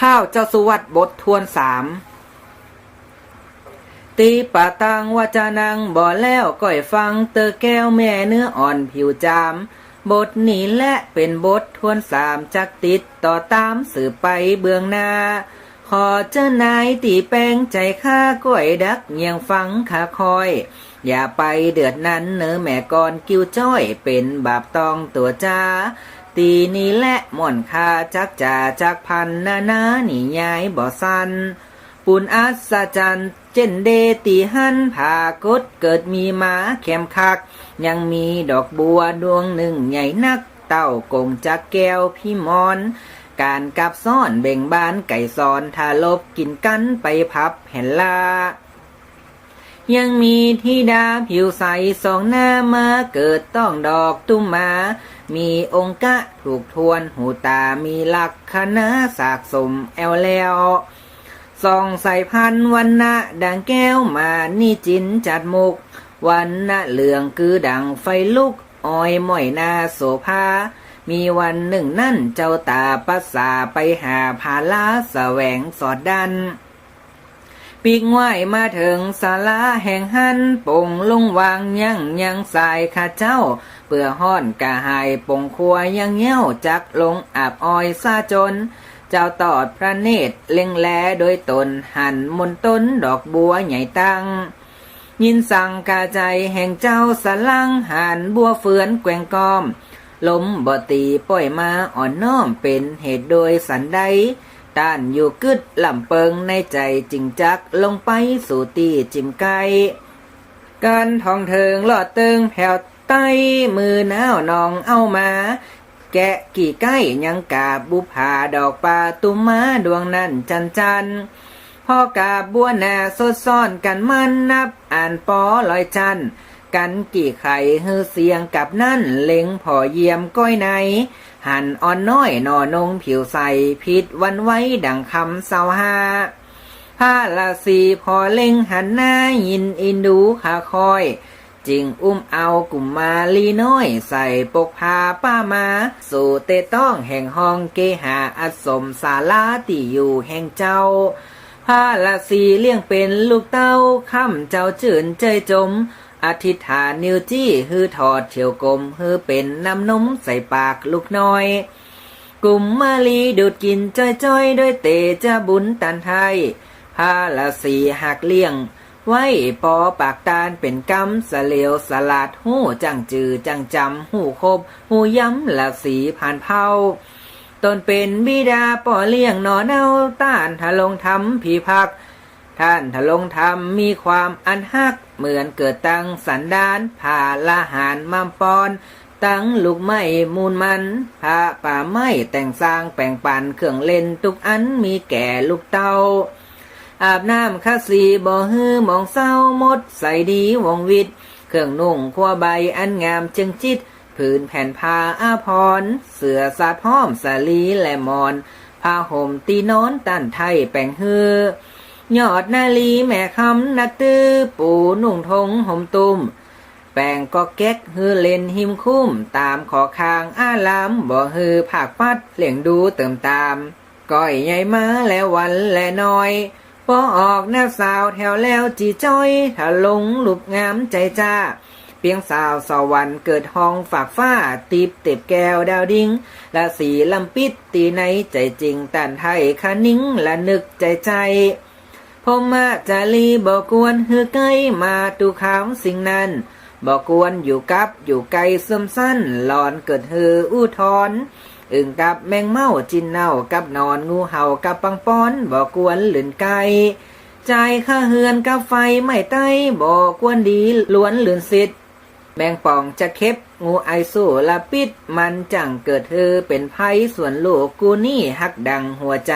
ข้าวเจ้าสุวัตบททวนสามตีปะตังวาจานังบ่แล้วก่อยฟังเตอแก้วแม่เนื้ออ่อนผิวจาม บทนี้และเป็นบททวนสามจักติดต่อตามสืบไปเบื้องหน้า ขอเจ้านายตีแป้งใจข้าก้อยดักเงียงฟังขาคอย อย่าไปเดือดนั้นเนื้อแม่ก่อนกิ้วจ้อยเป็นบาปตองตัวจ้า ตีนี้และหม่อนคาจักจ่าจักพันนานาหนียายบ่สันปุณอัศจรรย์เจนเดตีหันผากดเกิดมีหมาแคมคัก ยังมีดอกบัวดวงหนึ่งใหญ่นัก เต้ากงจักแก้วพี่มอน การกับซ่อนเบ่งบานไก่ซอนทาลบกินกันไปพับแผ่นลายังมีทิดาผิวใสสองหน้ามาเกิดต้องดอกตุ้มมา มีองค์กะถูกทวนหูตามีลักคณะสากสมแอวแล้วสองใส่พันวันนะดังแก้วมานี่จินจัดมุก วันนะเหลืองคือดังไฟลุกอ้อยม่อยนาโสภา มีวันหนึ่งนั่นเจ้าตาปัสสาไปหาพาลาแสวงสอดดัน ปีกไหวมาถึงศาลาแห่งหันปงลงวางยังยังสายข้าเจ้า เปื่อห้อนกะหายปงครัวยังเงี้ยวจักลงอาบอ้อยซาจน เจ้าตอดพระเนตรเล็งแลโดยตนหันมนต้นดอกบัวใหญ่ตั้ง ยินสั่งกาใจแห่งเจ้าสลังหันบัวเฟือนแกวงกอมลมบ่ตีป่อยมาอ่อนน้อมเป็นเหตุโดยสันใดต้านอยู่กึดลำเปิงในใจจริงจักลงไปสู่ตีจิมไกการทองเทิงลอดเติงแผ่ว ไต้มือหนาวนองเอามา แกะกี่ใกล้ยังกาบบุผาดอกปาตุมาดวงนั้นจันจันพ่อกาบบัวนาสดซ่อนกันมันนับ อ่านปอลอยจันกันกี่ไข่ฮือเสียงกับนั่นเล็งพอเยี่ยมก้อยใน หันอ่อนน้อยนอนงผิวใสผิดวันไว้ดังคำเศร้าหาผ้าละสีพอเล็งหันหน้ายินอินดูขาคอย จิงอุ้มเอากลุ่มมาลีน้อย ใส่ปกพาป้ามา สู่เตต้องแห่งห้องเกหาอัสมศาลาที่อยู่แห่งเจ้าผ้าละสีเลี้ยงเป็นลูกเต้าค่ำเจ้าจื่นใจยจม อธิษฐานนิวจี้ฮือถอดเฉียวกลมฮือเป็นน้ำนมใส่ปากลูกน้อยกลุ่มมาลีดูดกินจ้อยๆ ด้วยเตจะบุญตันไทยผ้าละสีหักเลี่ยง ไว้ปอปากตาลเป็นกำสะเลวสลัดหู้จังจือจังจำหู้คบหู้ย้ำละสีผ่านเผาตนเป็นบิดาป่อเลี้ยงนอนเอาต้านทะลงทำผีพัก ท่านทะลงธรรมมีความอันฮัก เหมือนเกิดตั้งสันดานผ่าละหานมัมปอนตั้งลูกไม้มูลมันผ้าป่าไม้แต่งสร้างแปลงปันเครื่องเล่นทุกอันมีแก่ลูกเต้า อาบน้ำข้าสีบ่ฮือมองเศร้ามด ใส่ดีวงวิตเครื่องนุ่งขั้วใบอันงามจึงจิตผืนแผ่นผ้าอาพร เสือสาดห้อมสาลีและมอนผ้าห่มตีนอนตันไทยแปลงฮือยอดนาลีแม่คำนักตื้อปูนุ่งทงห่มตุมแปงก็แก๊กฮือเล่นหิมคุ้ม ตามขอคางอาลามบ่ฮือผากปัดเหลี่ยงดูเติมตาม ก้อยใหญ่มาแล้ววันและน้อย พอออกหน้าสาวแถวแล้วจีจ้อยถ้าลงหลุบงามใจจ้า เปียงสาวสวรรค์เกิดห้องฝากฟ้า ตีบเต็บแก้วดาวดิ้งละสีลำปิดตีในใจจริงตันไทยคะนิ้งละนึกใจใจพมมาจาลีบอกกวนฮือใกล้มาตูขาวสิ่งนั้นบอกกวนอยู่กับอยู่ไกลซึมสั้นหลอนเกิดฮืออู้ทอน อึ่งกับแมงเม่าจินเน่ากับนอนงูเห่ากับปังป้อนบอกวนหลืนไกลใจข้าเฮือนกับไฟไม่ใต้บอกวนดีล้วนหลืนสิทธิ์แมงป่องจะเข็บงูไอสู้ละปิด มันจังเกิดเธอเป็นไพ่ส่วนลูกกูนี่หักดังหัวใจ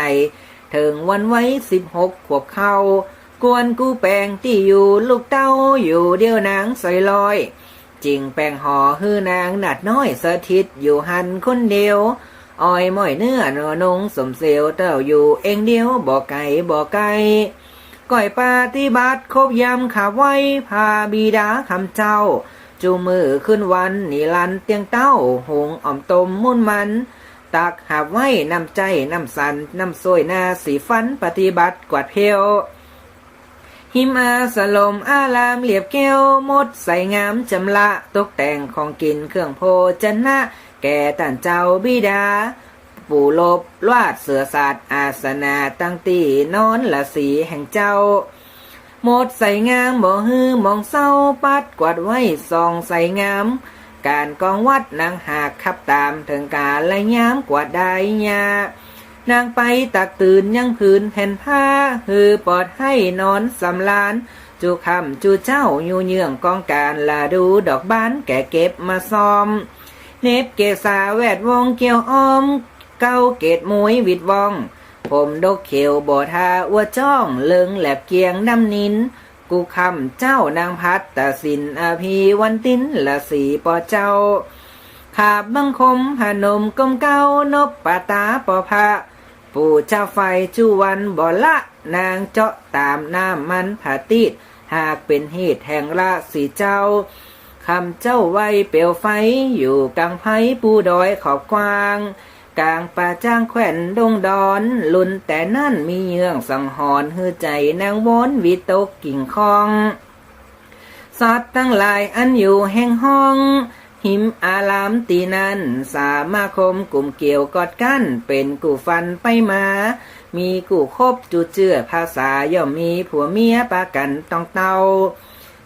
ถึงวันไว้สิบหกขวบเข้ากวนกูแปลงที่อยู่ลูกเต้าอยู่เดียวนางสอยลอยจริงแปลงห่อฮือนางหนัดน้อยสถิตอยู่หันคนเดียว อ้อยม้อยเนื้อนอนงสมเสลเต้าอยู่เองเดียวบ่ไก่บ่ไก่ก้อยปาฏิบัติครบยำขาไว้พาบิดาคำเจ้า จูมือขึ้นวันนิลันเตียงเต้าหงอ่อมตมมุ่นมัน ตักหาบไว้นำใจนำสันนำสวยนาสีฟันปฏิบัติกวาดเพลวหิมอาสลมอารามเหลียบแก้วมดใส่งามจำละตกแต่งของกินเครื่องโภชนะ แก่ตันเจ้าบิดา ปู่ลบลวาดเสือศาสตร์อาสนาตั้งตีนอนละสีแห่งเจ้า หมดใส่งามบ่ฮือมองเศร้าปัดกวาดไว้ซองใส่งาม การกองวัดนางหากขับตามถึงกาและย้ำกวาดได้ยานางไปตักตื่นยังผืนแผ่นผ้าฮือปลอดให้นอนสำลานจูคำจูเจ้าอยู่เยื่องกองการลาดูดอกบ้านแก่เก็บมาซ้อม เนบเกษาแวดวงเกี่ยวอ้อม เก้าเกตมวยวิดวอง ผมดกเขียวบ่ทาอวจ้องเลิงแหลบเกียงน้ำนิน กูคำเจ้านางพัดตาสินอาภีวันตินละสีปอเจ้าขาบบังคมพนมกมเก้านบปาตาปอพระปู่เจ้าไฟจูวันบ่ละ นางเจาะตามน้ำมันผาติดหากเป็นเหตุแห่งราสีเจ้า คำเจ้าไว้เปลวไฟอยู่กลางไพปูดอยขอบกว้าง กลางป่าจ้างแขวนดงดอน ลุนแต่นั่นมีเยื่องสังหรณ์ฮือใจนางวนวิตกกิ่งคองสัตว์ทั้งหลายอันอยู่แห่งห้อง หิมอารามตีนันสามาคมกลุ่มเกี่ยวกอดกันเป็นกูฟันไปมา มีกูคบจูเจือภาษาย่อมมีผัวเมียปากันต้องเตา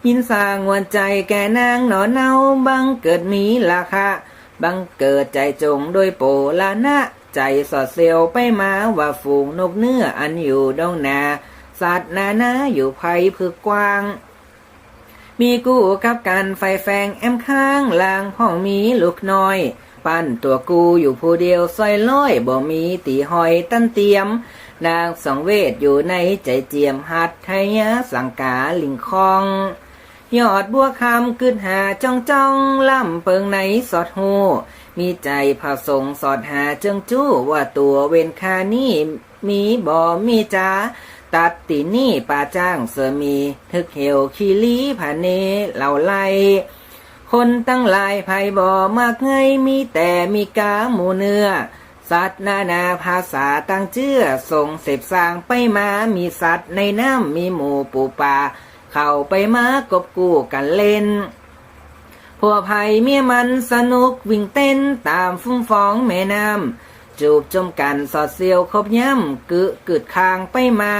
ยินสร้างวนใจแก่นางหนอเนาบังเกิดมีราคาบังเกิดใจจงโดยโปลานะ ใจสอดเซลไปมาว่าฝูงนกเนื้ออันอยู่ดงนา สัตว์นานาอยู่ภัยพึกกว้าง มีกู้กับกันไฟแฟงแอมข้างลางพ่องมีลูกน้อย ปั้นตัวกูอยู่ผู้เดียวซอยล้อยบ่มีตีหอยตั้นเตียม นางสังเวชอยู่ในใจเจียมหัดไทยสังกาลิงคอง ยอดบัวคำกึดหาจ้องจ้องล่ำเปิงในสอดหูมีใจผาสงสอดหาเจิงจู้ว่าตัวเวนคานี่มีบ่มีจ้าตัดตินี่ป่าจ้างเสือมี ทึกเหวคีลีผาเนเหล่าไลคนตั้งหลายภัยบ่มากไงมีแต่มีกาหมูเนื้อ สัตว์นานาภาษาตั้งเชื่อส่งเสพสร้างไปมามีสัตว์ในน้ำมีหมูปูปลา เข้าไปมากบกู้กันเล่นผัวภัยเมียมันสนุกวิ่งเต้นตามฟุ้งฟองแม่น้ำจูบจมกันสอดเซียวคบย่ำกึกึดคางไปมา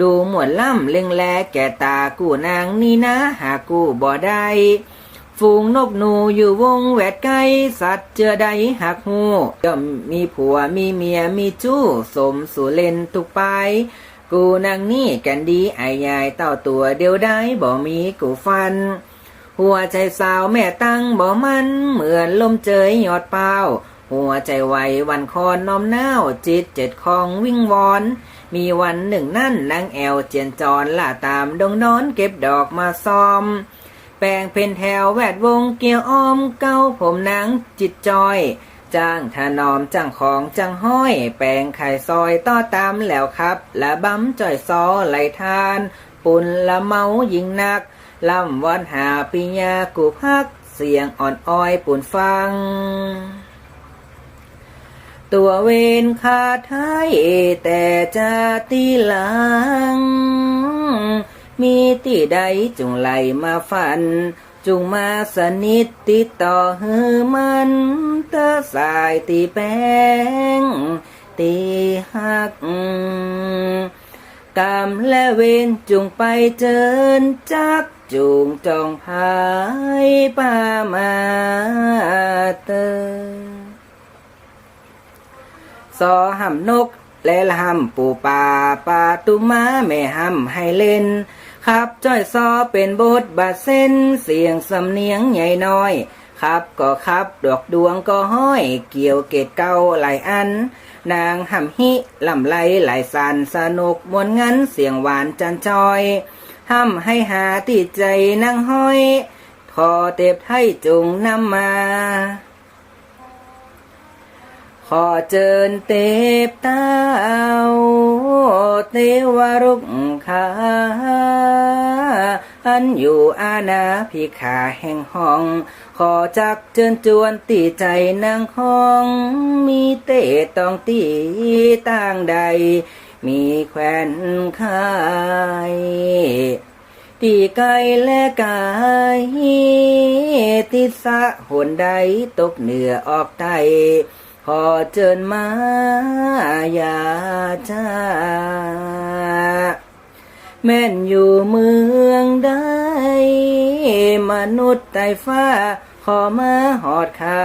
ดูหมวนล่ำเล็งแลแก่ตากูนางนี่นะ หากูบ่ได้ฝูงนกหนูอยู่วงแหวดไกลสัตว์เจอใดหักหูย่อมมีผัวมีเมียมีจู้สมสู่เล่นทุกไป กูนางนี่กันดีไอ้ยายเต้าตัวเดียวได้บ่มีกูฟัน หัวใจสาวแม่ตั้งบ่มันเหมือนลมเจยหยอดเป้าหัวใจไววันคอนน้อมน้าวจิตเจ็ดคองวิ่งวอน มีวันหนึ่งนั่นนางแอวเจียนจรล่าตามดงนอนเก็บดอกมาซ้อม แปลงเป็นแถวแวดวงเกี่ยวอ้อมเก้าผมนางจิตจอย จ้างถนอมจ้างของจ้างห้อย แปลงไข่ซอยต้อตามแล้วครับ และบั้มจ่อยซอไหลทาน ปุ่นละเมายิงนักลำวันหาปิญญากูพัก เสียงอ่อนอ้อยปุ่นฟัง ตัวเวนคาไทยแต่จะตีหลัง มีตีใดจุงไหลมาฝัน จุงมาสนิทติดต่อเฮือมันเตอสายตีแป้งตีหักกรรมและเวรจุงไปเจินจักจุงจองพายปามาเตอสอหำนกและละหำปูป่าปาตุมาแม่หำให้เล่น ครับจ้อยซอเป็นบทบาทเส้นเสียงสำเนียงใหญ่น้อยครับก็ครับดอกดวงก็ห้อย เกี่ยวเกตเก้าหลายอัน นางหำฮิลำไรหลายสันสนุกมวนงันเสียงหวานจันจอยห้ำให้หาติดใจนางห้อยขอเต็บให้จุงนำมา ขอเจิญเตบเต้าเทวรุกขาอันอยู่อาณาพิขาแห่งห้อง ขอจักเจิญจวนตีใจนางห้อง มีเตะต้องตีต่างใด มีแควนคายตีไกลและกายติสะหนใดตกเหนือออกไต ขอเจิญมาอย่าจาแม่นอยู่เมืองใดมนุษย์ไต่ฟ้า ขอมาหอดขา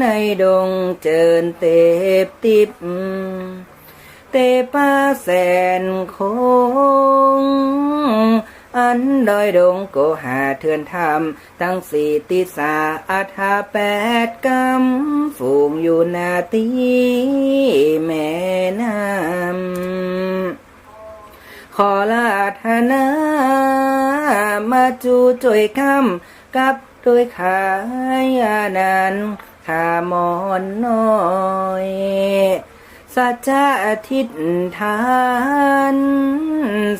ในดงเจิญเตบติบเตป้าแสนคง อันดอยดงโกหาเทือนธรรม ตั้งสี่ติสาอาทาแปดกำฝูงอยู่นาตีแม่น้ำขอลาธนามาจูจวยคำกับด้วยขายานันขามอนน้อย สัจจะอาทิตย์ทาน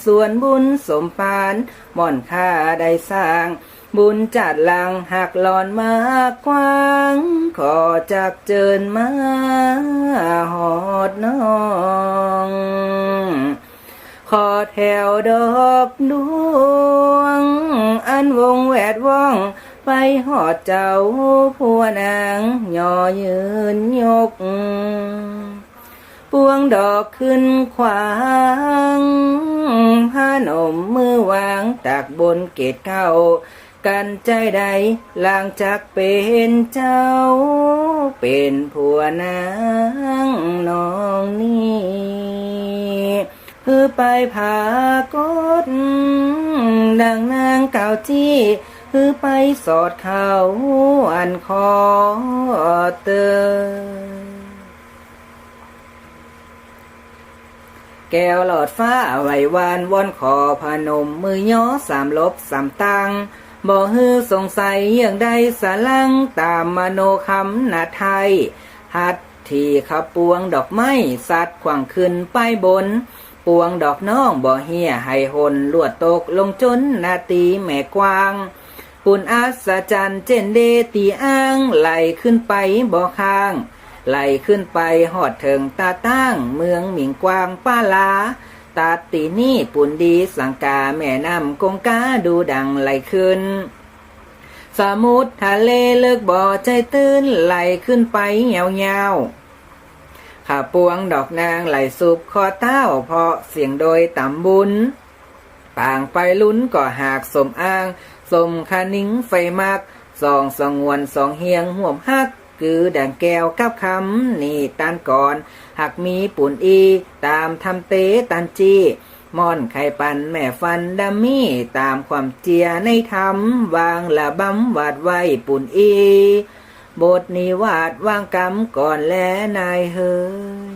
ส่วนบุญสมปานม่อนค่าได้สร้าง บุญจัดลังหักหลอนมากกว้าง ขอจากเจิญมาหอดน้องขอแถวดอกดวง อันวงแวดว่อง ไปหอดเจ้าผัวนางย่อยืนยก ปวงดอกขึ้นขวางพานมมือวางตากบนเกตเก้า กันใจใดลางจักเป็นเจ้า เป็นผัวนางน้องนี้คือไปผากดดังนางเก่าจี้คือไปสอดเขาอันคอเตอ แก้วหลอดฟ้าไหววานวอนขอพนมมือย่อสามลบสามตังบ่ฮือสงสัยย่างใดสาลังตามมโนคำนาไทย หัดที่ขับปวงดอกไม้สัตว์ขวางขึ้นไปบน ปวงดอกน้องบ่เหียให้หนลวดตกลงจนนาตีแม่กวาง ปุ่นอัศจรรย์เจนเดตีอ้างไหลขึ้นไปบ่ข้าง ไหลขึ้นไปหอดเถิงตาตั้ง เมืองหมิงกวางป้าลา ตาตีนี่ปุ่นดีสังกาแม่น้ำกงกาดูดังไหลขึ้น สมุทรทะเลเลิกบ่อใจตื้นไหลขึ้นไปเหี่ยวเาข้าปวงดอกนางไหลสุบคอเต้าเพราะเสียงโดยต่ำบุญป่างไปลุ้นก่อหากสมอ้าง สมคานิ้งไฟมัก สองสงวนสองเฮียงห่วมฮัก คือด่างแก้วกับคำนี่ตันก่อน หากมีปุ่นอี ตามทำเตตันจีม่อนไข่ปันแม่ฟันดัมมี่ตามความเจียในธรรมวางละบำวาดไว้ปุ่นอี บทนิวาดวางกรรมก่อนแลนายเฮย